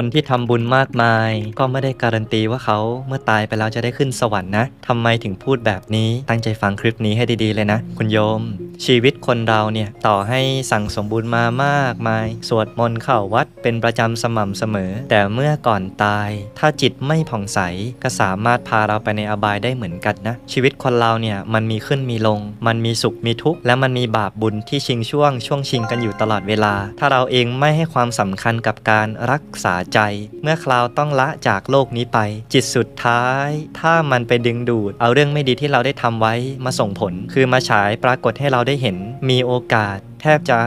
คนที่ทำบุญมากมาย ก็ไม่ได้การันตีว่าเขาเมื่อตายไปแล้วจะได้ขึ้นสวรรค์นะทำไมถึงพูดแบบนี้ตั้งใจฟังคลิปนี้ให้ดีๆเลยนะ คุณโยม ชีวิตคนเราเนี่ยต่อให้สั่งสมบุญมามากมาย สวดมนต์เข้าวัดเป็นประจำสม่ำเสมอ แต่เมื่อก่อนตาย ถ้าจิตไม่ผ่องใสก็สามารถพาเราไปในอบายได้เหมือนกันนะ ชีวิตคนเราเนี่ยมันมีขึ้นมีลง มันมีสุขมีทุกข์และมันมีบาปบุญที่ชิงช่วง ช่วงชิงกันอยู่ตลอดเวลา ถ้าเราเองไม่ให้ความสำคัญกับการรักษาใจ เมื่อคราวต้องละจากโลกนี้ไป จิตสุดท้าย ถ้ามันไปดึงดูด เอาเรื่องไม่ดีที่เราได้ทำไว้มาส่งผล คือมาฉายปรากฏให้เราได้เห็นมีโอกาส ทบจะ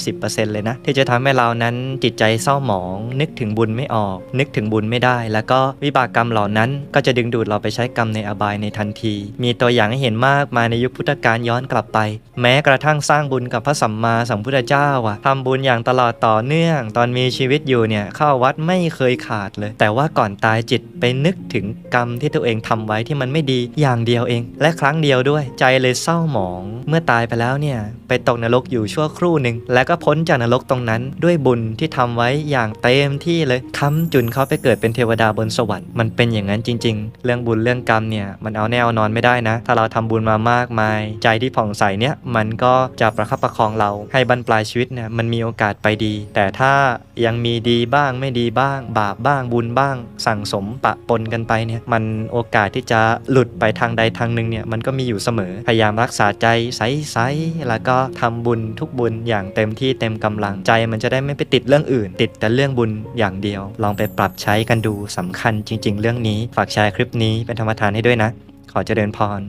90%เลยนะ ที่จะทำให้เรานั้นจิตใจเศร้าหมอง นึกถึงบุญไม่ออก นึกถึงบุญไม่ได้ แล้วก็วิบากกรรมเหล่านั้น ก็จะดึงดูดเราไปใช้กรรมในอบายในทันที มีตัวอย่างให้เห็นมากมายในยุคพุทธกาลย้อนกลับไป แม้กระทั่งสร้างบุญกับพระสัมมาสัมพุทธเจ้าอะทำบุญอย่างตลอดต่อเนื่อง ตอนมีชีวิตอยู่เนี่ยเข้าวัดไม่เคยขาดเลย แต่ว่าก่อนตายจิตไปนึกถึงกรรมที่ตัวเองทำไว้ที่มันไม่ดีอย่างเดียวเอง และครั้งเดียวด้วย ใจเลยเศร้าหมอง เมื่อตายไปแล้วเนี่ยไปตกนรกอยู่ชั่วครู่หนึ่งแล้วก็พ้นจากนรกตรงนั้น ด้วยบุญที่ทำไว้อย่างเต็มที่เลยค้ำจุนเขาไปเกิดเป็นเทวดาบนสวรรค์มันเป็นอย่างนั้นจริง ๆ เรื่องบุญเรื่องกรรมเนี่ยมันเอาแน่เอานอนไม่ได้นะ ถ้าเราทำบุญมามากมาย ใจที่ผ่องใสเนี่ยมันก็จะประคับประคองเราให้บรรปลายชีวิตเนี่ยมันมีโอกาสไปดี แต่ถ้ายังมีดีบ้างไม่ดีบ้าง บาปบ้างบุญบ้าง สั่งสมปะปนกันไปเนี่ยมันโอกาสที่จะหลุดไปทางใดทางหนึ่งเนี่ยมันก็มีอยู่เสมอพยายามรักษาใจใสๆแล้วก็ทำบุญทุกบุญอย่างเต็มที่เต็มกำลังใจมันจะได้ไม่ไปติดเรื่องอื่น ติดแต่เรื่องบุญอย่างเดียว ลองไปปรับใช้กันดูสำคัญจริง ๆ เรื่องนี้ฝากแชร์คลิปนี้เป็นธรรมทานให้ด้วยนะ ขอเจริญพร